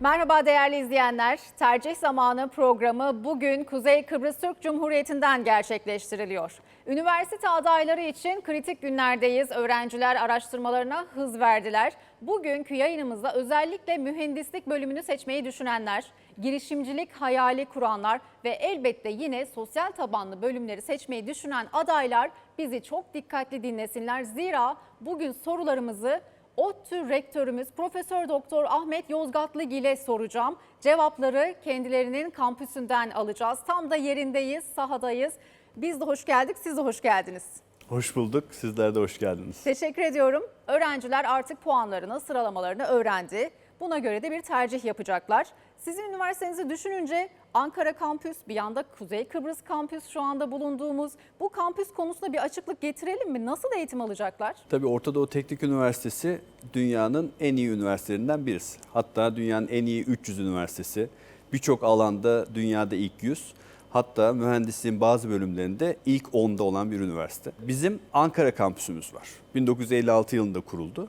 Merhaba değerli izleyenler. Tercih Zamanı programı bugün Kuzey Kıbrıs Türk Cumhuriyeti'nden gerçekleştiriliyor. Üniversite adayları için kritik günlerdeyiz. Öğrenciler araştırmalarına hız verdiler. Bugünkü yayınımızda özellikle mühendislik bölümünü seçmeyi düşünenler, girişimcilik hayali kuranlar ve elbette yine sosyal tabanlı bölümleri seçmeyi düşünen adaylar bizi çok dikkatli dinlesinler. Zira bugün sorularımızı ODTÜ rektörümüz Profesör Doktor Ahmet Yozgatlıgil ile soracağım. Cevapları kendilerinin kampüsünden alacağız. Tam da yerindeyiz, sahadayız. Biz de hoş geldik, siz de hoş geldiniz. Hoş bulduk. Sizler de hoş geldiniz. Teşekkür ediyorum. Öğrenciler artık puanlarını, sıralamalarını öğrendi. Buna göre de bir tercih yapacaklar. Sizin üniversitenizi düşününce Ankara kampüs, bir yanda Kuzey Kıbrıs kampüs şu anda bulunduğumuz bu kampüs konusunda bir açıklık getirelim mi? Nasıl eğitim alacaklar? Tabii Orta Doğu Teknik Üniversitesi dünyanın en iyi üniversitelerinden birisi. Hatta dünyanın en iyi 300 üniversitesi. Birçok alanda dünyada ilk 100. Hatta mühendisliğin bazı bölümlerinde ilk 10'da olan bir üniversite. Bizim Ankara kampüsümüz var. 1956 yılında kuruldu.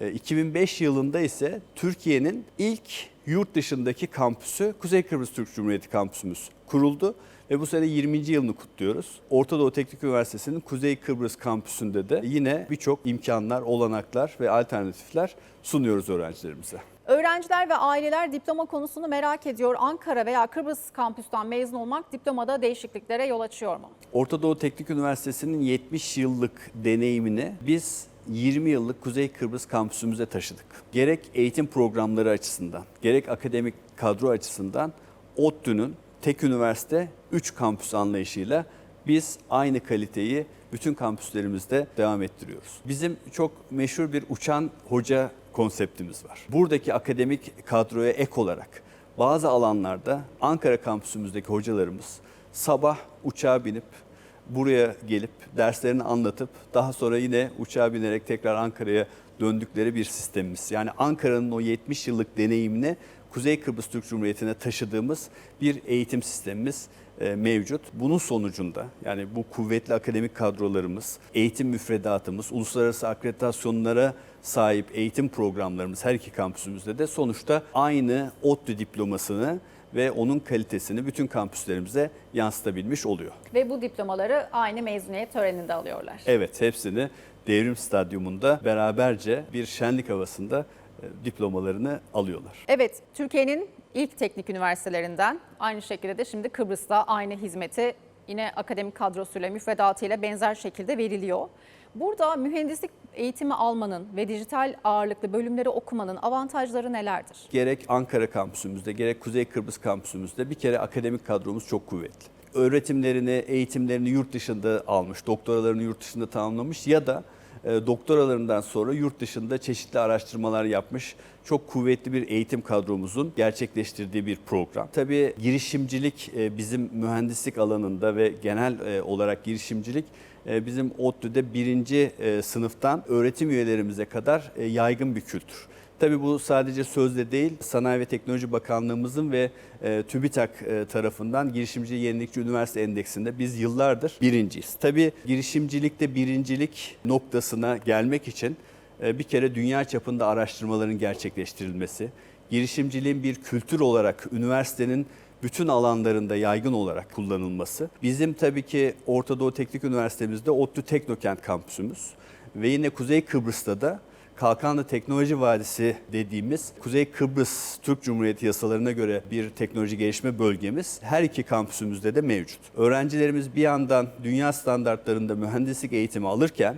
E, 2005 yılında ise Türkiye'nin ilk yurt dışındaki kampüsü Kuzey Kıbrıs Türk Cumhuriyeti kampüsümüz kuruldu. Ve bu sene 20. yılını kutluyoruz. Orta Doğu Teknik Üniversitesi'nin Kuzey Kıbrıs kampüsünde de yine birçok imkanlar, olanaklar ve alternatifler sunuyoruz öğrencilerimize. Öğrenciler ve aileler diploma konusunu merak ediyor. Ankara veya Kıbrıs kampüsten mezun olmak diplomada değişikliklere yol açıyor mu? Orta Doğu Teknik Üniversitesi'nin 70 yıllık deneyimini biz 20 yıllık Kuzey Kıbrıs kampüsümüze taşıdık. Gerek eğitim programları açısından, gerek akademik kadro açısından ODTÜ'nün tek üniversite 3 kampüs anlayışıyla biz aynı kaliteyi bütün kampüslerimizde devam ettiriyoruz. Bizim çok meşhur bir uçan hoca konseptimiz var. Buradaki akademik kadroya ek olarak bazı alanlarda Ankara kampüsümüzdeki hocalarımız sabah uçağa binip buraya gelip derslerini anlatıp daha sonra yine uçağa binerek tekrar Ankara'ya döndükleri bir sistemimiz. Yani Ankara'nın o 70 yıllık deneyimini Kuzey Kıbrıs Türk Cumhuriyeti'ne taşıdığımız bir eğitim sistemimiz e, mevcut. Bunun sonucunda yani bu kuvvetli akademik kadrolarımız, eğitim müfredatımız, uluslararası akreditasyonlara sahip eğitim programlarımız her iki kampüsümüzde de sonuçta aynı ODTÜ diplomasını ve onun kalitesini bütün kampüslerimize yansıtabilmiş oluyor. Ve bu diplomaları aynı mezuniyet töreninde alıyorlar. Evet hepsini Devrim Stadyumunda beraberce bir şenlik havasında e, diplomalarını alıyorlar. Evet, Türkiye'nin ilk teknik üniversitelerinden aynı şekilde de şimdi Kıbrıs'ta aynı hizmeti yine akademik kadrosuyla, müfredatıyla benzer şekilde veriliyor. Burada mühendislik eğitimi almanın ve dijital ağırlıklı bölümleri okumanın avantajları nelerdir? Gerek Ankara kampüsümüzde gerek Kuzey Kıbrıs kampüsümüzde bir kere akademik kadromuz çok kuvvetli. Öğretimlerini, eğitimlerini yurt dışında almış, doktoralarını yurt dışında tamamlamış ya da e, doktoralarından sonra yurt dışında çeşitli araştırmalar yapmış çok kuvvetli bir eğitim kadromuzun gerçekleştirdiği bir program. Tabii girişimcilik e, bizim mühendislik alanında ve genel e, olarak girişimcilik e, bizim ODTÜ'de birinci sınıftan öğretim üyelerimize kadar yaygın bir kültür. Tabii bu sadece sözde değil, Sanayi ve Teknoloji Bakanlığımızın ve TÜBİTAK tarafından Girişimci Yenilikçi Üniversite Endeksinde biz yıllardır birinciyiz. Tabii girişimcilikte birincilik noktasına gelmek için bir kere dünya çapında araştırmaların gerçekleştirilmesi, girişimciliğin bir kültür olarak üniversitenin bütün alanlarında yaygın olarak kullanılması. Bizim tabii ki Orta Doğu Teknik Üniversitemizde ODTÜ Teknokent kampüsümüz ve yine Kuzey Kıbrıs'ta da Kalkanlı Teknoloji Vadisi dediğimiz Kuzey Kıbrıs Türk Cumhuriyeti yasalarına göre bir teknoloji gelişme bölgemiz her iki kampüsümüzde de mevcut. Öğrencilerimiz bir yandan dünya standartlarında mühendislik eğitimi alırken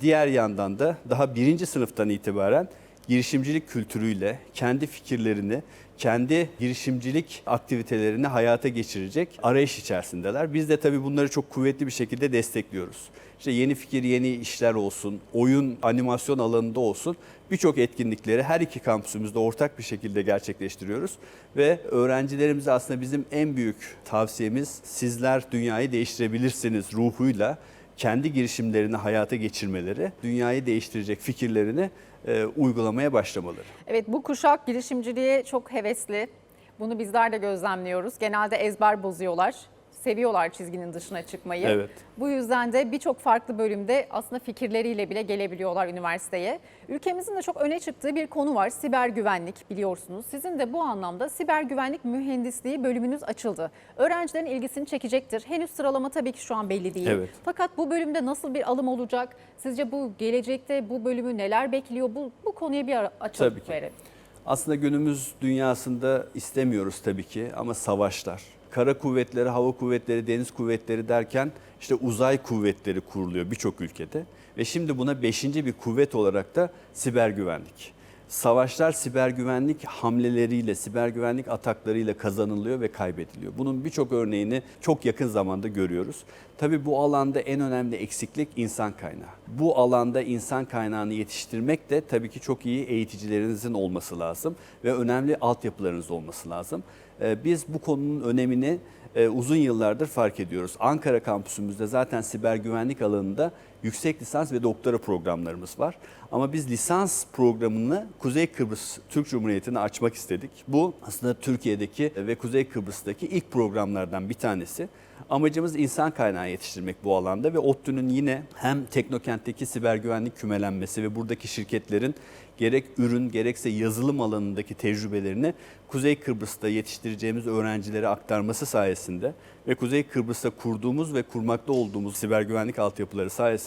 diğer yandan da daha birinci sınıftan itibaren girişimcilik kültürüyle kendi fikirlerini, kendi girişimcilik aktivitelerini hayata geçirecek arayış içerisindeler. Biz de tabii bunları çok kuvvetli bir şekilde destekliyoruz. İşte yeni fikir, yeni işler olsun, oyun, animasyon alanında olsun birçok etkinlikleri her iki kampüsümüzde ortak bir şekilde gerçekleştiriyoruz. Ve öğrencilerimize aslında bizim en büyük tavsiyemiz sizler dünyayı değiştirebilirsiniz ruhuyla kendi girişimlerini hayata geçirmeleri, dünyayı değiştirecek fikirlerini e, uygulamaya başlamaları. Evet bu kuşak girişimciliğe çok hevesli. Bunu bizler de gözlemliyoruz. Genelde ezber bozuyorlar. Seviyorlar çizginin dışına çıkmayı. Evet. Bu yüzden de birçok farklı bölümde aslında fikirleriyle bile gelebiliyorlar üniversiteye. Ülkemizin de çok öne çıktığı bir konu var. Siber güvenlik biliyorsunuz. Sizin de bu anlamda siber güvenlik mühendisliği bölümünüz açıldı. Öğrencilerin ilgisini çekecektir. Henüz sıralama tabii ki şu an belli değil. Evet. Fakat bu bölümde nasıl bir alım olacak? Sizce bu gelecekte bu bölümü neler bekliyor? Bu, bu konuya bir ki. verelim. Aslında günümüz dünyasında istemiyoruz tabii ki ama savaşlar. Kara kuvvetleri, hava kuvvetleri, deniz kuvvetleri derken işte uzay kuvvetleri kuruluyor birçok ülkede. Ve şimdi buna beşinci bir kuvvet olarak da siber güvenlik. Savaşlar siber güvenlik hamleleriyle, siber güvenlik ataklarıyla kazanılıyor ve kaybediliyor. Bunun birçok örneğini çok yakın zamanda görüyoruz. Tabii bu alanda en önemli eksiklik insan kaynağı. Bu alanda insan kaynağını yetiştirmek de tabii ki çok iyi eğiticilerinizin olması lazım ve önemli altyapılarınız olması lazım. Ee, Biz bu konunun önemini e, uzun yıllardır fark ediyoruz. Ankara kampüsümüzde zaten siber güvenlik alanında yüksek lisans ve doktora programlarımız var. Ama biz lisans programını Kuzey Kıbrıs Türk Cumhuriyeti'ne açmak istedik. Bu aslında Türkiye'deki ve Kuzey Kıbrıs'taki ilk programlardan bir tanesi. Amacımız insan kaynağı yetiştirmek bu alanda ve ODTÜ'nün yine hem Teknokent'teki siber güvenlik kümelenmesi ve buradaki şirketlerin gerek ürün gerekse yazılım alanındaki tecrübelerini Kuzey Kıbrıs'ta yetiştireceğimiz öğrencilere aktarması sayesinde ve Kuzey Kıbrıs'ta kurduğumuz ve kurmakta olduğumuz siber güvenlik altyapıları sayesinde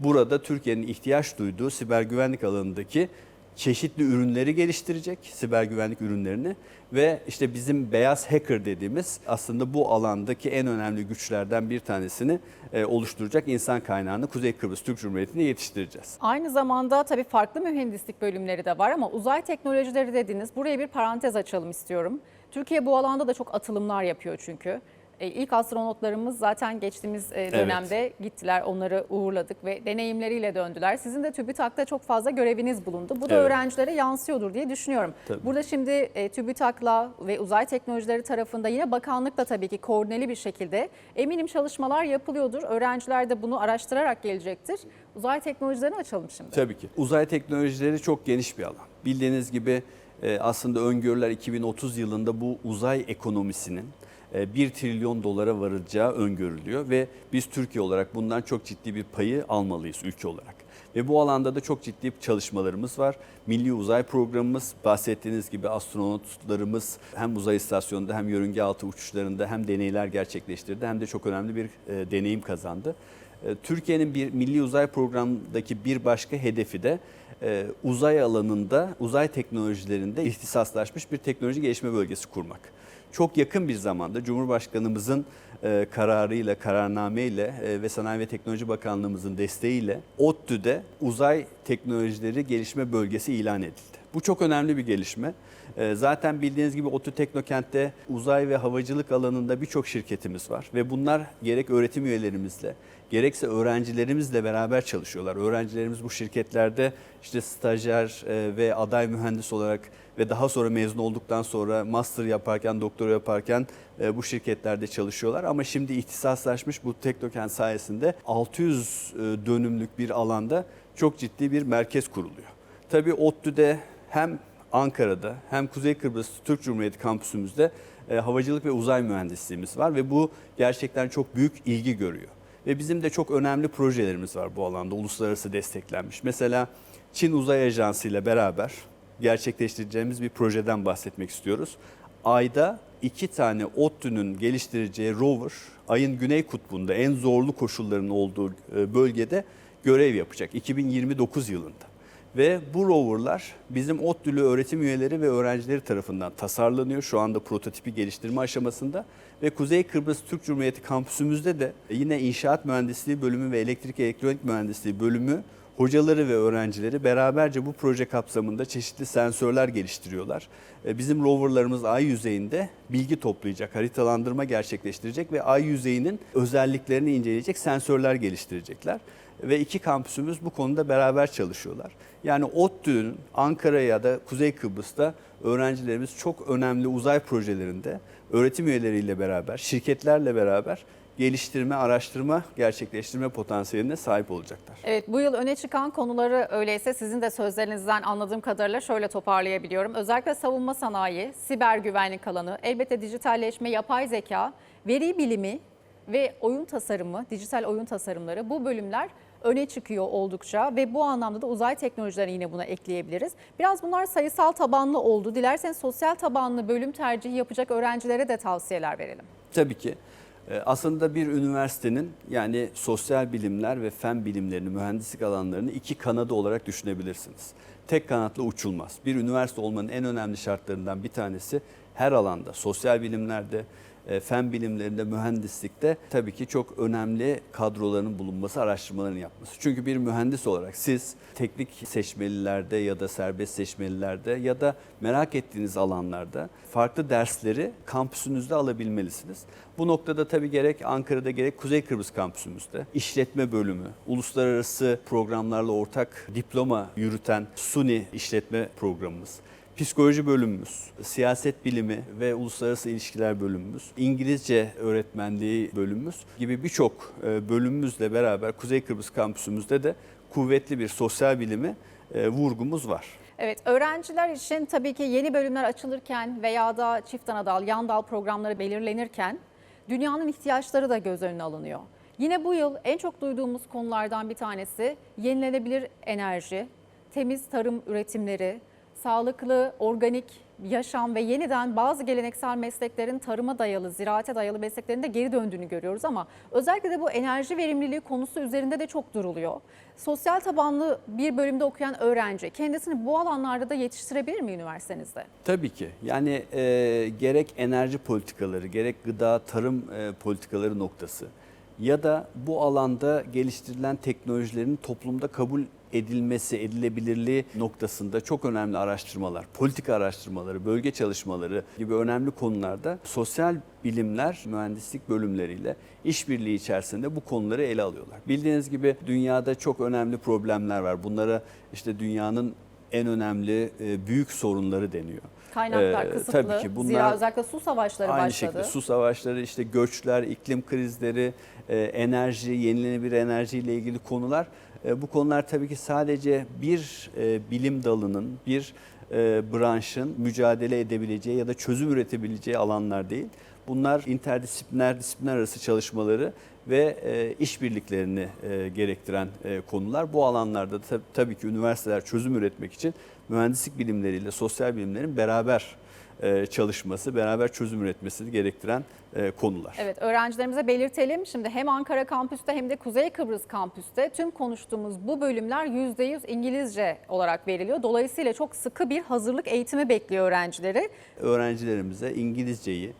burada Türkiye'nin ihtiyaç duyduğu siber güvenlik alanındaki çeşitli ürünleri geliştirecek, siber güvenlik ürünlerini ve işte bizim beyaz hacker dediğimiz aslında bu alandaki en önemli güçlerden bir tanesini e, oluşturacak insan kaynağını Kuzey Kıbrıs Türk Cumhuriyeti'ne yetiştireceğiz. Aynı zamanda tabii farklı mühendislik bölümleri de var ama uzay teknolojileri dediniz. Buraya bir parantez açalım istiyorum. Türkiye bu alanda da çok atılımlar yapıyor çünkü. E, İlk astronotlarımız zaten geçtiğimiz e, dönemde gittiler, onları uğurladık ve deneyimleriyle döndüler. Sizin de TÜBİTAK'ta çok fazla göreviniz bulundu. Bu da Evet. öğrencilere yansıyordur diye düşünüyorum. Tabii. Burada şimdi e, TÜBİTAK'la ve uzay teknolojileri tarafında yine bakanlıkla tabii ki koordineli bir şekilde eminim çalışmalar yapılıyordur. Öğrenciler de bunu araştırarak gelecektir. Uzay teknolojilerini açalım şimdi. Tabii ki. Uzay teknolojileri çok geniş bir alan. Bildiğiniz gibi e, aslında öngörüler 2030 yılında bu uzay ekonomisinin 1 trilyon dolara varacağı öngörülüyor ve biz Türkiye olarak bundan çok ciddi bir payı almalıyız ülke olarak. Ve bu alanda da çok ciddi çalışmalarımız var. Milli Uzay Programımız bahsettiğiniz gibi astronotlarımız hem uzay istasyonunda hem yörünge altı uçuşlarında hem deneyler gerçekleştirdi hem de çok önemli bir e, deneyim kazandı. E, Türkiye'nin bir Milli Uzay Programı'ndaki bir başka hedefi de e, uzay alanında, uzay teknolojilerinde ihtisaslaşmış bir teknoloji gelişme bölgesi kurmak. Çok yakın bir zamanda Cumhurbaşkanımızın e, kararıyla, kararnameyle e, ve Sanayi ve Teknoloji Bakanlığımızın desteğiyle ODTÜ'de uzay teknolojileri gelişme bölgesi ilan edildi. Bu çok önemli bir gelişme. E, Zaten bildiğiniz gibi ODTÜ Teknokent'te uzay ve havacılık alanında birçok şirketimiz var ve bunlar gerek öğretim üyelerimizle gerekse öğrencilerimizle beraber çalışıyorlar. Öğrencilerimiz bu şirketlerde işte stajyer e, ve aday mühendis olarak ve daha sonra mezun olduktan sonra master yaparken, doktora yaparken e, bu şirketlerde çalışıyorlar. Ama şimdi ihtisaslaşmış bu Teknokent sayesinde 600 e, dönümlük bir alanda çok ciddi bir merkez kuruluyor. Tabii ODTÜ'de hem Ankara'da hem Kuzey Kıbrıs Türk Cumhuriyeti kampüsümüzde e, havacılık ve uzay mühendisliğimiz var ve bu gerçekten çok büyük ilgi görüyor. Ve bizim de çok önemli projelerimiz var bu alanda uluslararası desteklenmiş. Mesela Çin Uzay Ajansı ile beraber gerçekleştireceğimiz bir projeden bahsetmek istiyoruz. Ayda iki tane ODTÜ'nün geliştireceği rover ayın güney kutbunda en zorlu koşulların olduğu e, bölgede görev yapacak 2029 yılında. Ve bu roverlar bizim ODTÜ'lü öğretim üyeleri ve öğrencileri tarafından tasarlanıyor. Şu anda prototipi geliştirme aşamasında. Ve Kuzey Kıbrıs Türk Cumhuriyeti kampüsümüzde de yine inşaat mühendisliği bölümü ve elektrik elektronik mühendisliği bölümü hocaları ve öğrencileri beraberce bu proje kapsamında çeşitli sensörler geliştiriyorlar. E, Bizim roverlarımız ay yüzeyinde bilgi toplayacak, haritalandırma gerçekleştirecek ve ay yüzeyinin özelliklerini inceleyecek sensörler geliştirecekler. Ve iki kampüsümüz bu konuda beraber çalışıyorlar. Yani ODTÜ'nün Ankara ya da Kuzey Kıbrıs'ta öğrencilerimiz çok önemli uzay projelerinde öğretim üyeleriyle beraber, şirketlerle beraber geliştirme, araştırma, gerçekleştirme potansiyeline sahip olacaklar. Evet bu yıl öne çıkan konuları öyleyse sizin de sözlerinizden anladığım kadarıyla şöyle toparlayabiliyorum. Özellikle savunma sanayi, siber güvenlik alanı, elbette dijitalleşme, yapay zeka, veri bilimi ve oyun tasarımı, dijital oyun tasarımları bu bölümler öne çıkıyor oldukça ve bu anlamda da uzay teknolojilerini yine buna ekleyebiliriz. Biraz bunlar sayısal tabanlı oldu. Dilerseniz sosyal tabanlı bölüm tercihi yapacak öğrencilere de tavsiyeler verelim. Tabii ki. Ee, Aslında bir üniversitenin yani sosyal bilimler ve fen bilimlerini, mühendislik alanlarını iki kanadı olarak düşünebilirsiniz. Tek kanatla uçulmaz. Bir üniversite olmanın en önemli şartlarından bir tanesi her alanda, sosyal bilimlerde, fen bilimlerinde, mühendislikte tabii ki çok önemli kadroların bulunması, araştırmaların yapması. Çünkü bir mühendis olarak siz teknik seçmelilerde ya da serbest seçmelilerde ya da merak ettiğiniz alanlarda farklı dersleri kampüsünüzde alabilmelisiniz. Bu noktada tabii gerek Ankara'da gerek Kuzey Kıbrıs kampüsümüzde işletme bölümü, uluslararası programlarla ortak diploma yürüten SUNY işletme programımız, Psikoloji bölümümüz, siyaset bilimi ve uluslararası ilişkiler bölümümüz, İngilizce öğretmenliği bölümümüz gibi birçok e, bölümümüzle beraber Kuzey Kıbrıs kampüsümüzde de kuvvetli bir sosyal bilimi e, vurgumuz var. Evet, öğrenciler için tabii ki yeni bölümler açılırken veya da çift ana dal, yan dal programları belirlenirken dünyanın ihtiyaçları da göz önüne alınıyor. Yine bu yıl en çok duyduğumuz konulardan bir tanesi yenilenebilir enerji, temiz tarım üretimleri, sağlıklı, organik yaşam ve yeniden bazı geleneksel mesleklerin tarıma dayalı, ziraate dayalı mesleklerin de geri döndüğünü görüyoruz ama özellikle de bu enerji verimliliği konusu üzerinde de çok duruluyor. Sosyal tabanlı bir bölümde okuyan öğrenci kendisini bu alanlarda da yetiştirebilir mi üniversitenizde? Tabii ki. Yani e, gerek enerji politikaları, gerek gıda, tarım e, politikaları noktası ya da bu alanda geliştirilen teknolojilerin toplumda kabul edilmesi, edilebilirliği noktasında çok önemli araştırmalar, politika araştırmaları, bölge çalışmaları gibi önemli konularda sosyal bilimler mühendislik bölümleriyle işbirliği içerisinde bu konuları ele alıyorlar. Bildiğiniz gibi dünyada çok önemli problemler var. Bunlara işte dünyanın en önemli e, büyük sorunları deniyor. Kaynaklar Ee, kısıtlı. tabii ki bunlar- Zira özellikle su savaşları Aynı başladı. şekilde su savaşları, işte göçler, iklim krizleri, e, enerji, yenilenebilir enerjiyle ilgili konular. E, Bu konular tabii ki sadece bir e, bilim dalının, bir e, branşın mücadele edebileceği ya da çözüm üretebileceği alanlar değil. Bunlar interdisipliner, disiplinler arası çalışmaları ve e, işbirliklerini e, gerektiren e, konular. Bu alanlarda da tab- tabii ki üniversiteler çözüm üretmek için mühendislik bilimleriyle sosyal bilimlerin beraber e, çalışması, beraber çözüm üretmesini gerektiren e, konular. Evet öğrencilerimize belirtelim. Şimdi hem Ankara kampüste hem de Kuzey Kıbrıs kampüste tüm konuştuğumuz bu bölümler %100 İngilizce olarak veriliyor. Dolayısıyla çok sıkı bir hazırlık eğitimi bekliyor öğrencileri. Öğrencilerimize İngilizceyi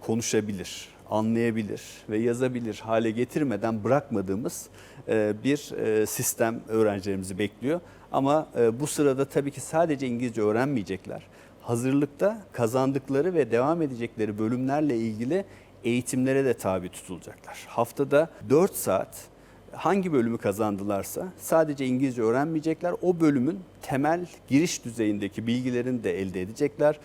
konuşabilir, anlayabilir ve yazabilir hale getirmeden bırakmadığımız e, bir e, sistem öğrencilerimizi bekliyor. Ama e, bu sırada tabii ki sadece İngilizce öğrenmeyecekler. Hazırlıkta kazandıkları ve devam edecekleri bölümlerle ilgili eğitimlere de tabi tutulacaklar. Haftada 4 saat hangi bölümü kazandılarsa sadece İngilizce öğrenmeyecekler. O bölümün temel giriş düzeyindeki bilgilerini de elde edecekler.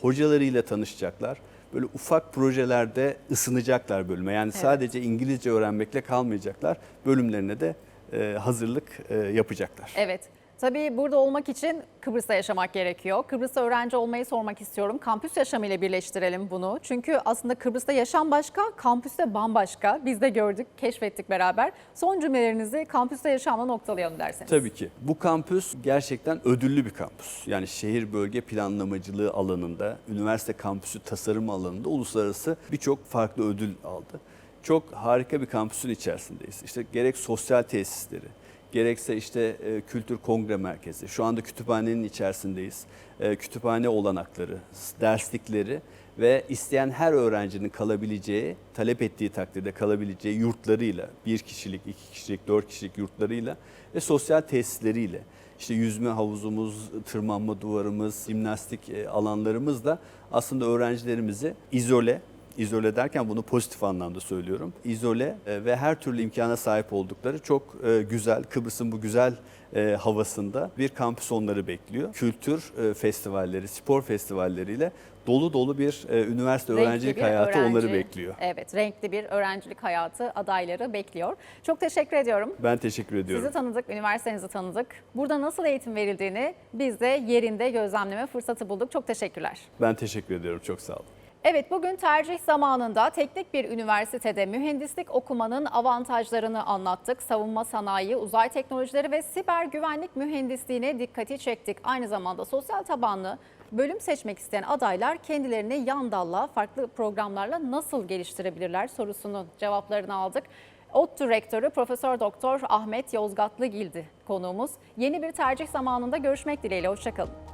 Hocalarıyla tanışacaklar. Böyle ufak projelerde ısınacaklar bölüme. Yani sadece İngilizce öğrenmekle kalmayacaklar. Bölümlerine de e, hazırlık e, yapacaklar. Evet. Tabii burada olmak için Kıbrıs'ta yaşamak gerekiyor. Kıbrıs'ta öğrenci olmayı sormak istiyorum. Kampüs yaşamıyla birleştirelim bunu. Çünkü aslında Kıbrıs'ta yaşam başka, kampüste bambaşka. Biz de gördük, keşfettik beraber. Son cümlelerinizi kampüste yaşamla noktalayalım derseniz. Tabii ki. Bu kampüs gerçekten ödüllü bir kampüs. Yani şehir bölge planlamacılığı alanında, üniversite kampüsü tasarım alanında uluslararası birçok farklı ödül aldı. Çok harika bir kampüsün içerisindeyiz. İşte gerek sosyal tesisleri, gerekse işte e, kültür kongre merkezi. Şu anda kütüphanenin içerisindeyiz. E, kütüphane olanakları, derslikleri ve isteyen her öğrencinin kalabileceği, talep ettiği takdirde kalabileceği yurtlarıyla, bir kişilik, iki kişilik, dört kişilik yurtlarıyla ve sosyal tesisleriyle işte yüzme havuzumuz, tırmanma duvarımız, jimnastik e, alanlarımız da aslında öğrencilerimizi izole, izole derken bunu pozitif anlamda söylüyorum. İzole e, ve her türlü imkana sahip oldukları çok e, güzel, Kıbrıs'ın bu güzel e, havasında bir kampüs onları bekliyor. Kültür festivalleri, spor festivalleriyle dolu dolu bir e, üniversite Renkli öğrencilik hayatı onları öğrenci- bekliyor. Evet, renkli bir öğrencilik hayatı adayları bekliyor. Çok teşekkür ediyorum. Ben teşekkür ediyorum. Sizi tanıdık, üniversitenizi tanıdık. Burada nasıl eğitim verildiğini biz de yerinde gözlemleme fırsatı bulduk. Çok teşekkürler. Ben teşekkür ediyorum. Çok sağ olun. Evet bugün tercih zamanında teknik bir üniversitede mühendislik okumanın avantajlarını anlattık. Savunma sanayi, uzay teknolojileri ve siber güvenlik mühendisliğine dikkati çektik. Aynı zamanda sosyal tabanlı bölüm seçmek isteyen adaylar kendilerini yan dalla farklı programlarla nasıl geliştirebilirler sorusunun cevaplarını aldık. ODTÜ Rektörü Profesör Doktor Ahmet Yozgatlıgil'di konuğumuz. Yeni bir tercih zamanında görüşmek dileğiyle. Hoşçakalın.